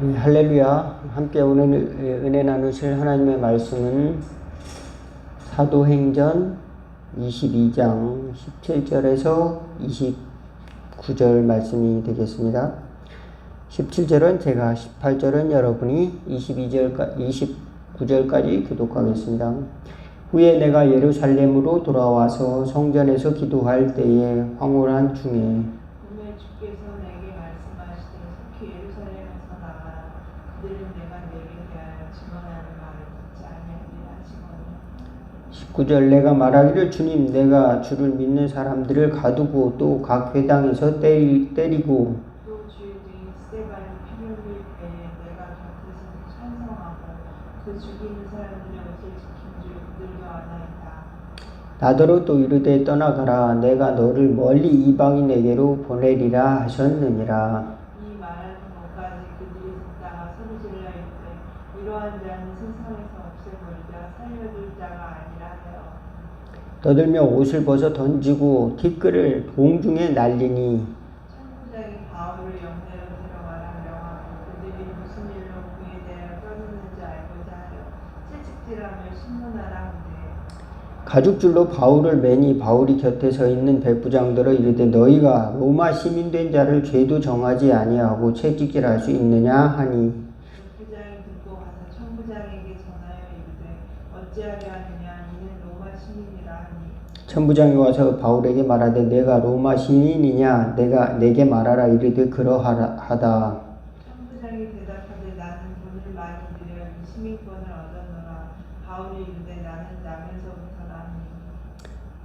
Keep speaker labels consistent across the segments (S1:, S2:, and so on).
S1: 네, 할렐루야. 함께 오늘 은혜 나누실 하나님의 말씀은 사도행전 22장 17절에서 29절 말씀이 되겠습니다. 17절은 제가 18절은 여러분이 22절까 29절까지 교독하겠습니다. 후에 내가 예루살렘으로 돌아와서 성전에서 기도할 때에 황홀한 중에 9절 내가 말하기를 주님 내가 주를 믿는 사람들을 가두고 또 각 회당에서 때리, 때리고 나더러 또 이르되 떠나가라 내가 너를 멀리 이방인에게로 보내리라 하셨느니라. 떠들며 옷을 벗어 던지고 티끌을 공중에 날리니 가죽줄로 바울을 매니 바울이 곁에 서 있는 백부장들어 이르되 너희가 로마 시민 된 자를 죄도 정하지 아니하고 채찍질할 수 있느냐 하니
S2: 부장이 듣고 가서 천부장에게 전하여 이르되 어찌하려 하느냐 이는 로마 시민이라 하니
S1: 천부장이 와서 바울에게 말하되 내가 로마 시민이냐 내가 내게 말하라 이르되 그러하다
S2: 천부장이 대답하되 나는 돈을 많이 들여 이 시민권을 얻었노라 바울이 이르되 나는 나면서부터라 하니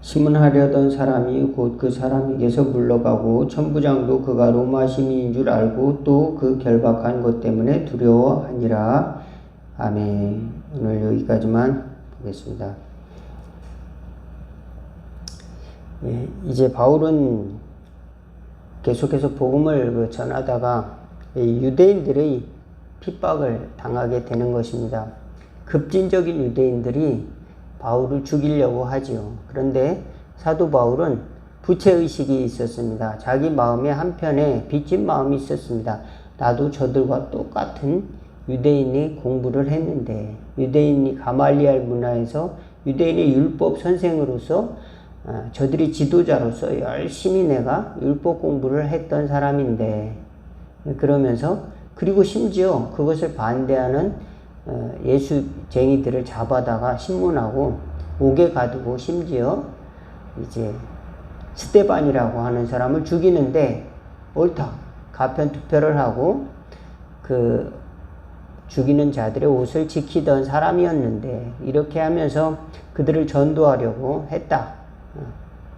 S1: 심문하려던 사람이 곧 그 사람에게서 물러가고 천부장도 그가 로마 시민인 줄 알고 또 그 결박한 것 때문에 두려워하니라. 아멘. 오늘 여기까지만 보겠습니다. 예, 이제 바울은 계속해서 복음을 그 전하다가 이 유대인들의 핍박을 당하게 되는 것입니다. 급진적인 유대인들이 바울을 죽이려고 하지요. 그런데 사도 바울은 부채의식이 있었습니다. 자기 마음에 한편에 빚진 마음이 있었습니다. 나도 저들과 똑같은 유대인이 공부를 했는데 유대인이 가말리알 문화에서 유대인의 율법 선생으로서 아, 저들이 지도자로서 열심히 내가 율법 공부를 했던 사람인데 그러면서 그리고 심지어 그것을 반대하는 어, 예수쟁이들을 잡아다가 신문하고 옥에 가두고 심지어 이제 스테반이라고 하는 사람을 죽이는데 옳다 가편 투표를 하고 그 죽이는 자들의 옷을 지키던 사람이었는데 이렇게 하면서 그들을 전도하려고 했다. 어,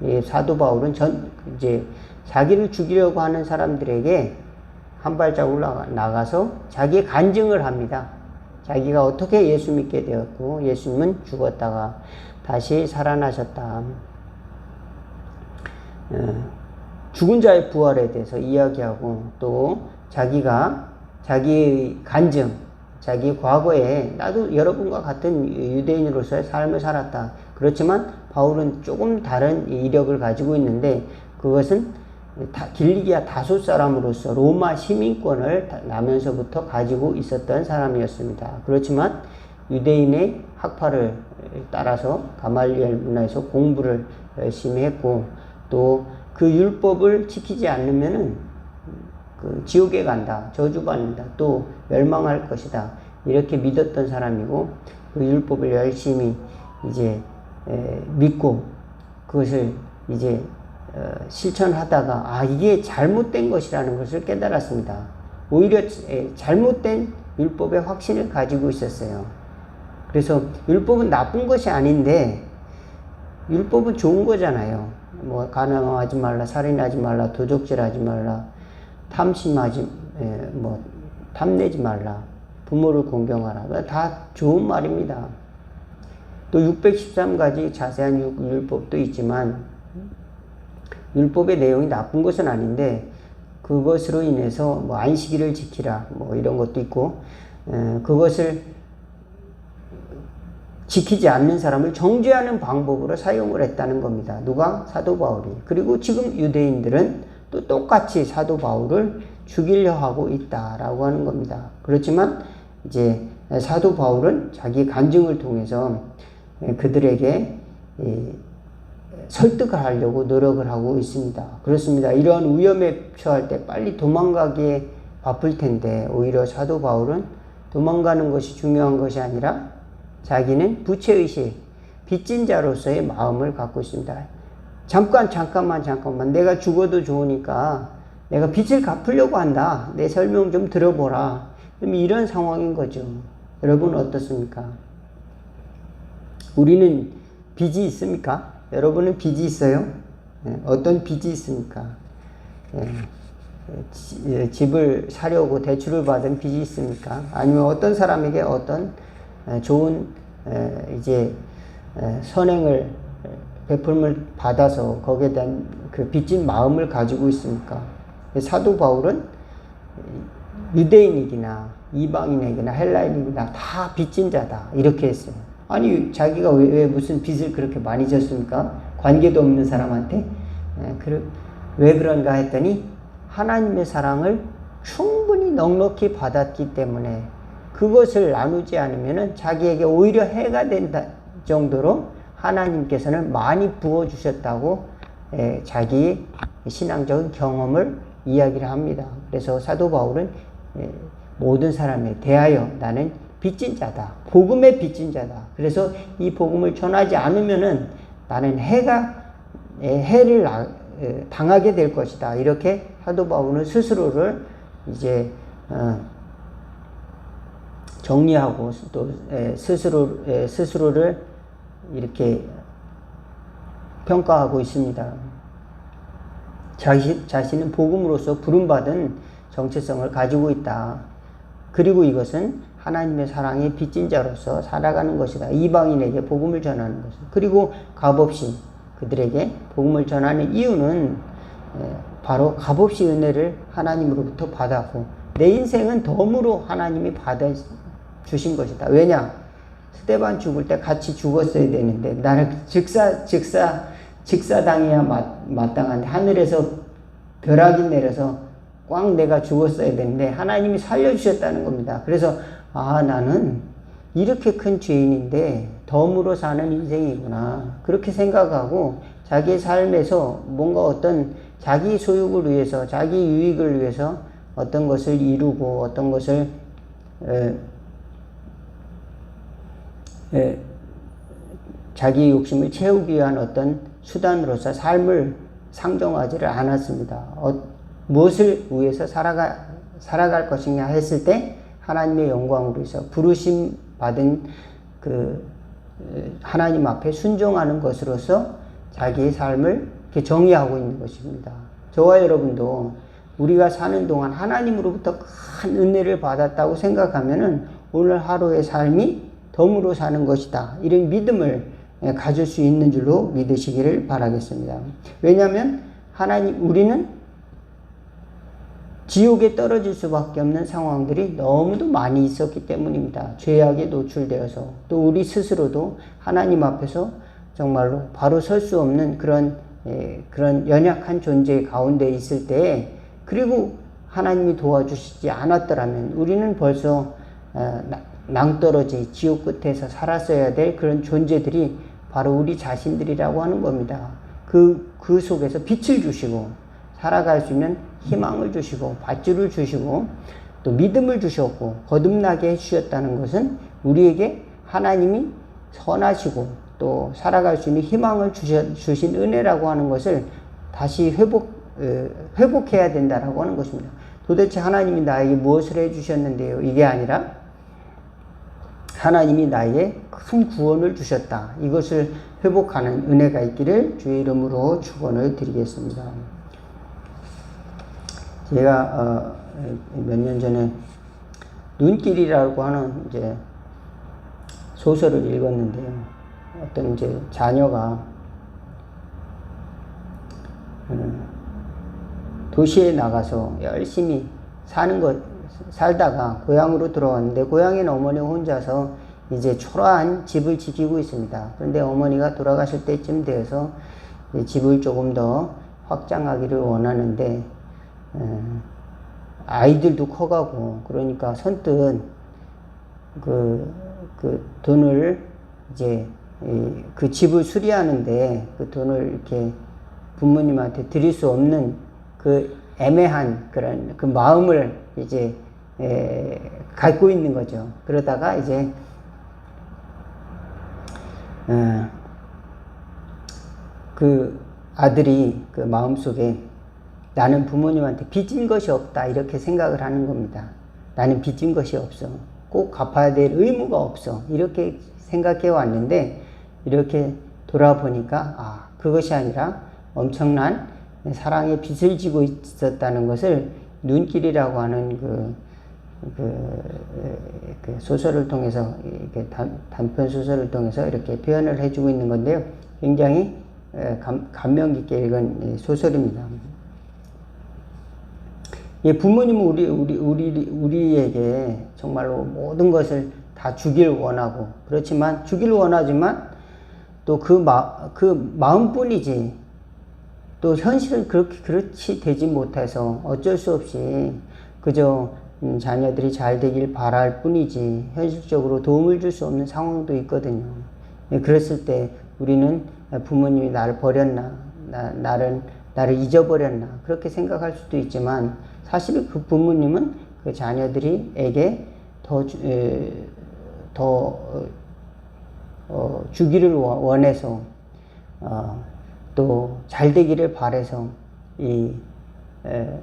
S1: 이 사도 바울은 전 이제 자기를 죽이려고 하는 사람들에게 한 발자국 나가- 나가서 자기의 간증을 합니다. 자기가 어떻게 예수 믿게 되었고 예수님은 죽었다가 다시 살아나셨다. 어, 죽은 자의 부활에 대해서 이야기하고 또 자기가 자기의 간증, 자기 과거에 나도 여러분과 같은 유대인으로서의 삶을 살았다. 그렇지만 바울은 조금 다른 이력을 가지고 있는데 그것은 다, 길리기아 다섯 사람으로서 로마 시민권을 다- 나면서부터 가지고 있었던 사람이었습니다. 그렇지만 유대인의 학파를 따라서 가말리엘 문화에서 공부를 열심히 했고 또 그 율법을 지키지 않으면은 그 지옥에 간다, 저주받는다, 또 멸망할 것이다 이렇게 믿었던 사람이고 그 율법을 열심히 이제 에, 믿고 그것을 이제 어, 실천하다가 아 이게 잘못된 것이라는 것을 깨달았습니다. 오히려 에, 잘못된 율법의 확신을 가지고 있었어요. 그래서 율법은 나쁜 것이 아닌데 율법은 좋은 거잖아요. 뭐 가늠하지 말라, 살인하지 말라, 도적질하지 말라, 탐심하지 에, 뭐 탐내지 말라, 부모를 공경하라. 다 좋은 말입니다. 또 613가지 자세한 율- 율법도 있지만 율법의 내용이 나쁜 것은 아닌데 그것으로 인해서 뭐 안식일을 지키라 뭐 이런 것도 있고 에, 그것을 지키지 않는 사람을 정죄하는 방법으로 사용을 했다는 겁니다. 누가? 사도 바울이. 그리고 지금 유대인들은 또 똑같이 사도 바울을 죽이려 하고 있다라고 하는 겁니다. 그렇지만 이제 사도 바울은 자기 간증을 통해서 그들에게 이 설득을 하려고 노력을 하고 있습니다. 그렇습니다. 이러한 위험에 처할 때 빨리 도망가기에 바쁠 텐데 오히려 사도 바울은 도망가는 것이 중요한 것이 아니라 자기는 부채의식, 빚진 자로서의 마음을 갖고 있습니다. 잠깐, 잠깐만, 잠깐만. 내가 죽어도 좋으니까 내가 빚을 갚으려고 한다. 내 설명 좀 들어보라. 그럼 이런 상황인 거죠. 여러분 어떻습니까? 우리는 빚이 있습니까? 여러분은 빚이 있어요? 네, 어떤 빚이 있습니까? 예, 지- 예, 집을 사려고 대출을 받은 빚이 있습니까? 아니면 어떤 사람에게 어떤 에, 좋은 에, 이제 에, 선행을 에, 베풀음을 받아서 거기에 대한 그 빚진 마음을 가지고 있습니까? 사도 바울은 유대인이기나 이방인에게나 헬라인이기나 다 빚진 자다 이렇게 했어요. 아니 자기가 왜, 왜 무슨 빚을 그렇게 많이 졌습니까? 관계도 없는 사람한테 에, 그, 왜 그런가 했더니 하나님의 사랑을 충분히 넉넉히 받았기 때문에 그것을 나누지 않으면 자기에게 오히려 해가 된다 정도로 하나님께서는 많이 부어 주셨다고 에, 자기 신앙적인 경험을 이야기를 합니다. 그래서 사도 바울은 에, 모든 사람에 대하여 나는 빚진 자다. 복음의 빚진 자다. 그래서 이 복음을 전하지 않으면은 나는 해가 에, 해를 당하게 될 것이다. 이렇게 사도 바울은 스스로를 이제 어, 정리하고 또 에, 스스로 에, 스스로를 이렇게 평가하고 있습니다. 자신, 자신은 복음으로서 부름받은 정체성을 가지고 있다. 그리고 이것은 하나님의 사랑의 빚진 자로서 살아가는 것이다. 이방인에게 복음을 전하는 것은. 그리고 값없이 그들에게 복음을 전하는 이유는 에, 바로 값없이 은혜를 하나님으로부터 받았고 내 인생은 덤으로 하나님이 받아 주신 것이다. 왜냐? 스테반 죽을 때 같이 죽었어야 되는데 나는 즉사 즉사 직사당해야 마, 마땅한데 하늘에서 벼락이 내려서 꽝 내가 죽었어야 되는데 하나님이 살려주셨다는 겁니다. 그래서 아 나는 이렇게 큰 죄인인데 덤으로 사는 인생이구나 그렇게 생각하고 자기의 삶에서 뭔가 어떤 자기 소욕을 위해서 자기 유익을 위해서 어떤 것을 이루고 어떤 것을 에, 에, 자기 욕심을 채우기 위한 어떤 수단으로서 삶을 상정하지를 않았습니다. 어, 무엇을 위해서 살아가, 살아갈 것이냐 했을 때 하나님의 영광을 위해서 부르심 받은 그 에, 하나님 앞에 순종하는 것으로서 자기의 삶을 이렇게 정의하고 있는 것입니다. 저와 여러분도 우리가 사는 동안 하나님으로부터 큰 은혜를 받았다고 생각하면은 오늘 하루의 삶이 덤으로 사는 것이다. 이런 믿음을 예, 가질 수 있는 줄로 믿으시기를 바라겠습니다. 왜냐하면 하나님 우리는 지옥에 떨어질 수밖에 없는 상황들이 너무도 많이 있었기 때문입니다. 죄악에 노출되어서 또 우리 스스로도 하나님 앞에서 정말로 바로 설 수 없는 그런 예, 그런 연약한 존재 가운데 있을 때 그리고 하나님이 도와주시지 않았더라면 우리는 벌써 어, 나- 낭떠러지 지옥 끝에서 살았어야 될 그런 존재들이 바로 우리 자신들이라고 하는 겁니다. 그, 그 속에서 빛을 주시고 살아갈 수 있는 희망을 주시고 밧줄을 주시고 또 믿음을 주셨고 거듭나게 해주셨다는 것은 우리에게 하나님이 선하시고 또 살아갈 수 있는 희망을 주신 은혜라고 하는 것을 다시 회복, 어, 회복해야 된다라고 하는 것입니다. 도대체 하나님이 나에게 무엇을 해주셨는데요? 이게 아니라 하나님이 나에게 큰 구원을 주셨다. 이것을 회복하는 은혜가 있기를 주의 이름으로 축원을 드리겠습니다. 제가 어, 몇년 전에 눈길이라고 하는 이제 소설을 읽었는데요. 어떤 이제 자녀가 음, 도시에 나가서 열심히 사는 것 살다가 고향으로 들어왔는데 고향엔 어머니 혼자서 이제 초라한 집을 지키고 있습니다. 그런데 어머니가 돌아가실 때쯤 되어서 집을 조금 더 확장하기를 원하는데 에, 아이들도 커가고 그러니까 선뜻 그, 그 돈을 이제 이, 그 집을 수리하는데 그 돈을 이렇게 부모님한테 드릴 수 없는 그 애매한 그런 그 마음을 이제 에, 갖고 있는 거죠. 그러다가 이제 어, 그 아들이 그 마음속에 나는 부모님한테 빚진 것이 없다 이렇게 생각을 하는 겁니다. 나는 빚진 것이 없어. 꼭 갚아야 될 의무가 없어. 이렇게 생각해 왔는데 이렇게 돌아보니까 아 그것이 아니라 엄청난 사랑의 빚을 지고 있었다는 것을 눈길이라고 하는 그, 그, 그 소설을 통해서 이렇게 단, 단편 소설을 통해서 이렇게 표현을 해주고 있는 건데요. 굉장히 에, 감, 감명 깊게 읽은 이 소설입니다. 예, 부모님은 우리, 우리, 우리, 우리에게 정말로 모든 것을 다 주길 원하고, 그렇지만, 주길 원하지만, 또 그 마, 그 마음뿐이지, 또 현실은 그렇게, 그렇지 되지 못해서 어쩔 수 없이 그저 음, 자녀들이 잘 되길 바랄 뿐이지, 현실적으로 도움을 줄 수 없는 상황도 있거든요. 예, 그랬을 때 우리는 부모님이 나를 버렸나, 나, 나를, 나를 잊어버렸나, 그렇게 생각할 수도 있지만, 사실 그 부모님은 그 자녀들이에게 더, 주- 에, 더 어, 어, 주기를 원- 원해서 어, 또잘 되기를 바래서 이 에,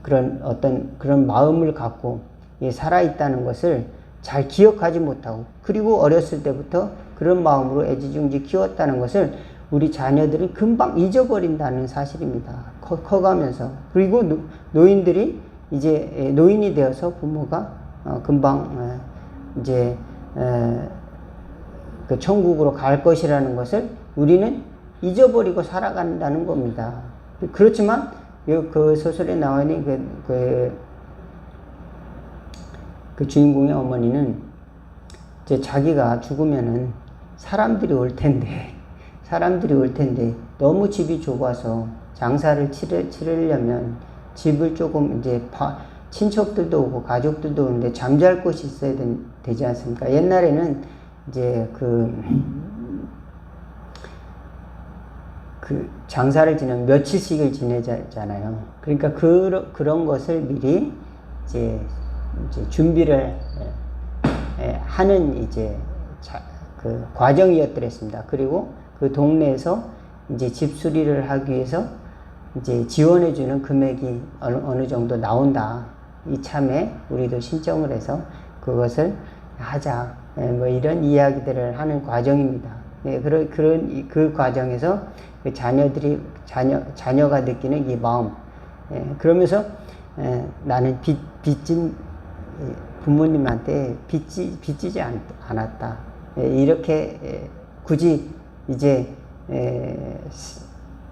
S1: 그런 어떤 그런 마음을 갖고 이 살아 있다는 것을 잘 기억하지 못하고 그리고 어렸을 때부터 그런 마음으로 애지중지 키웠다는 것을 우리 자녀들은 금방 잊어버린다는 사실입니다. 커, 커가면서 그리고 노, 노인들이 이제 에, 노인이 되어서 부모가 어, 금방 어, 이제 에, 그 천국으로 갈 것이라는 것을 우리는 잊어버리고 살아간다는 겁니다. 그렇지만 요- 그 소설에 나와 있는 그, 그, 그 주인공의 어머니는 이제 자기가 죽으면은 사람들이 올 텐데 사람들이 올 텐데 너무 집이 좁아서 장사를 치르, 치르려면 집을 조금 이제 바, 친척들도 오고 가족들도 오는데 잠잘 곳이 있어야 되, 지 않습니까? 옛날에는 이제 그, 그 장사를 지내면 며칠씩을 지내잖아요. 그러니까 그, 그런 것을 미리 이제, 이제 준비를 에, 에, 하는 이제 자, 그 과정이었더랬습니다. 그리고 그 동네에서 이제 집 수리를 하기 위해서 이제 지원해주는 금액이 어느, 어느 정도 나온다. 이참에 우리도 신청을 해서 그것을 하자. 예, 뭐 이런 이야기들을 하는 과정입니다. 예, 그런, 그런, 이- 그 과정에서 그 자녀들이, 자녀, 자녀가 느끼는 이 마음. 예, 그러면서 예, 나는 빚, 빚진 예, 부모님한테 빚지, 빚지지 않, 않았다. 예, 이렇게 예, 굳이 이제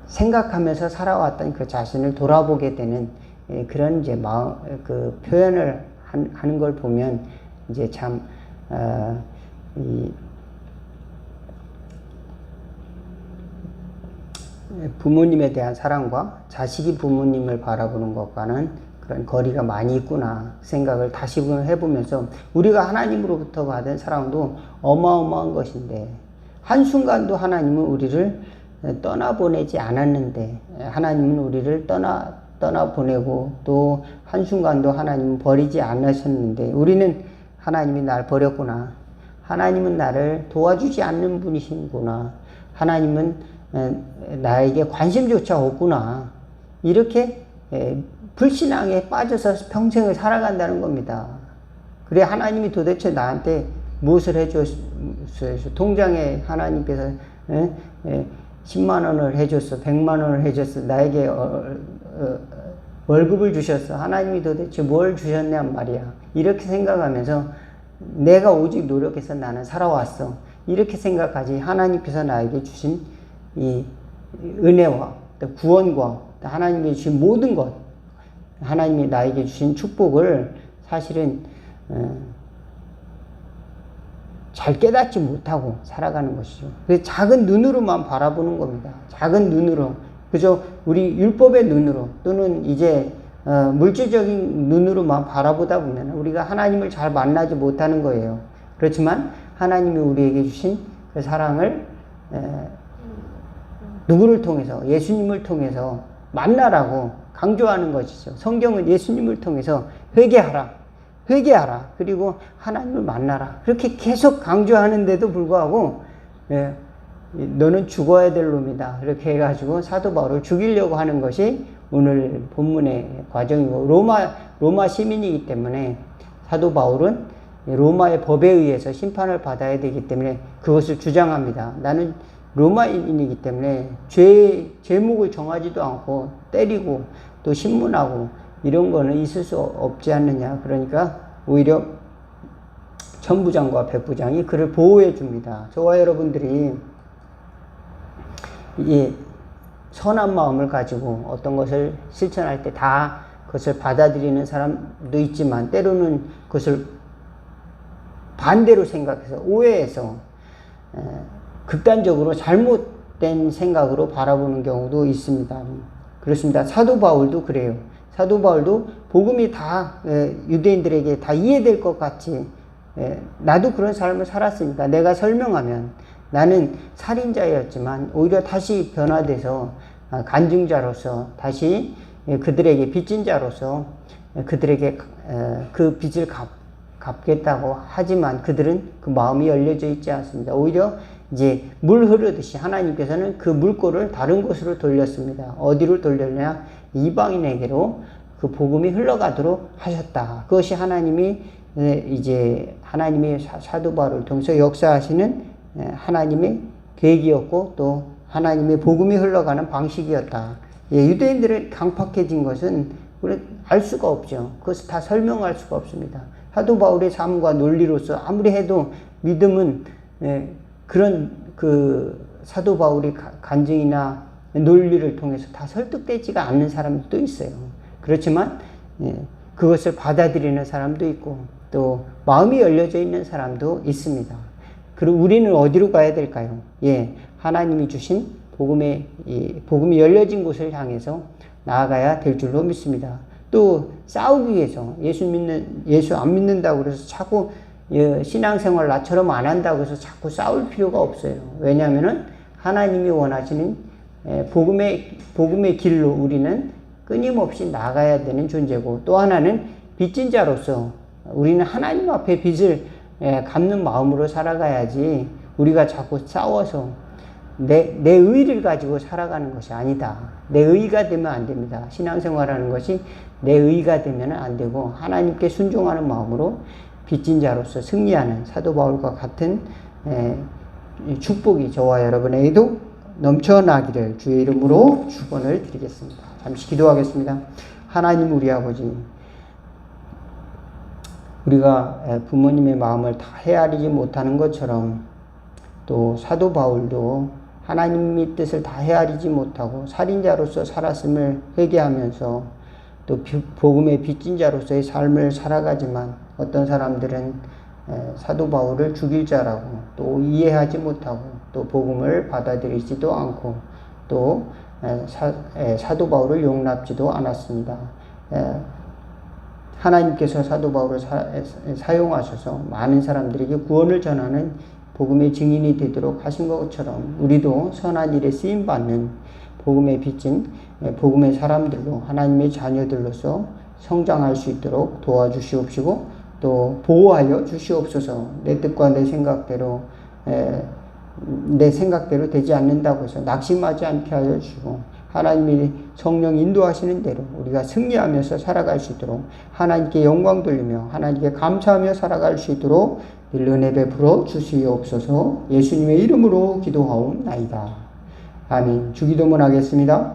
S1: 생각하면서 살아왔던 그 자신을 돌아보게 되는 예, 그런 이제 마음 그 표현을 한, 하는 걸 보면 이제 참 어, 이, 부모님에 대한 사랑과 자식이 부모님을 바라보는 것과는 그런 거리가 많이 있구나 생각을 다시 해보면서 우리가 하나님으로부터 받은 사랑도 어마어마한 것인데 한순간도 하나님은 우리를 떠나보내지 않았는데 하나님은 우리를 떠나 떠나보내고 또 한순간도 하나님은 버리지 않으셨는데 우리는 하나님이 날 버렸구나. 하나님은 나를 도와주지 않는 분이신구나. 하나님은 에, 나에게 관심조차 없구나. 이렇게 에, 불신앙에 빠져서 평생을 살아간다는 겁니다. 그래 하나님이 도대체 나한테 무엇을 해 줬어요? 통장에 하나님께서 에, 에, 10만 원을 해줬어, 100만 원을 해줬어, 나에게 어, 어, 월급을 주셨어. 하나님이 도대체 뭘 주셨냔 말이야. 이렇게 생각하면서 내가 오직 노력해서 나는 살아왔어. 이렇게 생각하지 하나님께서 나에게 주신 이 은혜와 또 구원과 또 하나님이 주신 모든 것, 하나님이 나에게 주신 축복을 사실은 어, 잘 깨닫지 못하고 살아가는 것이죠. 그래서 작은 눈으로만 바라보는 겁니다. 작은 눈으로. 그저 우리 율법의 눈으로 또는 이제 어, 어, 물질적인 눈으로만 바라보다 보면 우리가 하나님을 잘 만나지 못하는 거예요. 그렇지만 하나님이 우리에게 주신 그 사랑을 에, 누구를 통해서 예수님을 통해서 만나라고 강조하는 것이죠. 성경은 예수님을 통해서 회개하라. 회개하라. 그리고 하나님을 만나라. 그렇게 계속 강조하는데도 불구하고 예, 너는 죽어야 될 놈이다. 이렇게 해가지고 사도 바울을 죽이려고 하는 것이 오늘 본문의 과정이고 로마 로마 시민이기 때문에 사도 바울은 로마의 법에 의해서 심판을 받아야 되기 때문에 그것을 주장합니다. 나는 로마인이기 때문에 죄 제목을 정하지도 않고 때리고 또 신문하고 이런 거는 있을 수 없지 않느냐. 그러니까 오히려 전부장과 백부장이 그를 보호해 줍니다. 저와 여러분들이 이 선한 마음을 가지고 어떤 것을 실천할 때 다 그것을 받아들이는 사람도 있지만 때로는 그것을 반대로 생각해서 오해해서 에, 극단적으로 잘못된 생각으로 바라보는 경우도 있습니다. 그렇습니다. 사도 바울도 그래요. 사도 바울도 복음이 다 에, 유대인들에게 다 이해될 것 같이 에, 나도 그런 삶을 살았으니까 내가 설명하면 나는 살인자였지만 오히려 다시 변화돼서 아, 간증자로서 다시 예, 그들에게 빚진 자로서 예, 그들에게 에, 그 빚을 갚, 갚겠다고 하지만 그들은 그 마음이 열려져 있지 않습니다. 오히려 이제 물 흐르듯이 하나님께서는 그 물꼬를 다른 곳으로 돌렸습니다. 어디로 돌렸냐? 이방인에게로 그 복음이 흘러가도록 하셨다. 그것이 하나님이 에, 이제 하나님의 사- 사도 바울을 통해서 역사하시는 에, 하나님의 계획이었고 또 하나님의 복음이 흘러가는 방식이었다. 예, 유대인들은 강팍해진 것은 우리 알 수가 없죠. 그것을 다 설명할 수가 없습니다. 사도 바울의 삶과 논리로서 아무리 해도 믿음은 예, 그런 그 사도 바울의 가- 간증이나 논리를 통해서 다 설득되지가 않는 사람도 있어요. 그렇지만 예, 그것을 받아들이는 사람도 있고 또 마음이 열려져 있는 사람도 있습니다. 그리고 우리는 어디로 가야 될까요? 예, 하나님이 주신 복음의 이 복음이 열려진 곳을 향해서 나아가야 될 줄로 믿습니다. 또 싸우기 위해서 예수 믿는 예수 안 믿는다고 그래서 자꾸 예, 신앙생활 나처럼 안 한다고 해서 자꾸 싸울 필요가 없어요. 왜냐하면은 하나님이 원하시는 예, 복음의 복음의 길로 우리는 끊임없이 나가야 되는 존재고 또 하나는 빚진 자로서 우리는 하나님 앞에 빚을 예, 갚는 마음으로 살아가야지 우리가 자꾸 싸워서 내, 내 의를 가지고 살아가는 것이 아니다. 내 의가 되면 안 됩니다. 신앙생활하는 것이 내 의가 되면 안 되고 하나님께 순종하는 마음으로 빚진 자로서 승리하는 사도 바울과 같은 에, 이 축복이 저와 여러분에게도 넘쳐나기를 주의 이름으로 축원을 드리겠습니다. 잠시 기도하겠습니다. 하나님 우리 아버지 우리가 에, 부모님의 마음을 다 헤아리지 못하는 것처럼 또 사도 바울도 하나님의 뜻을 다 헤아리지 못하고 살인자로서 살았음을 회개하면서 또 비- 복음의 빚진 자로서의 삶을 살아가지만 어떤 사람들은 에, 사도 바울을 죽일 자라고 또 이해하지 못하고 또 복음을 받아들이지도 않고 또 에, 사, 에, 사도 바울을 용납지도 않았습니다. 에, 하나님께서 사도 바울을 사, 사용하셔서 많은 사람들에게 구원을 전하는 복음의 증인이 되도록 하신 것처럼 우리도 선한 일에 쓰임 받는 복음의 빚진 예, 복음의 사람들로 하나님의 자녀들로서 성장할 수 있도록 도와주시옵시고 또 보호하여 주시옵소서 내 뜻과 내 생각대로 에, 내 생각대로 되지 않는다고 해서 낙심하지 않게 하여 주시고 하나님이 성령 인도하시는 대로 우리가 승리하면서 살아갈 수 있도록 하나님께 영광 돌리며 하나님께 감사하며 살아갈 수 있도록 늘 은혜 베풀어 주시옵소서 예수님의 이름으로 기도하옵나이다. 아멘. 주기도문 하겠습니다.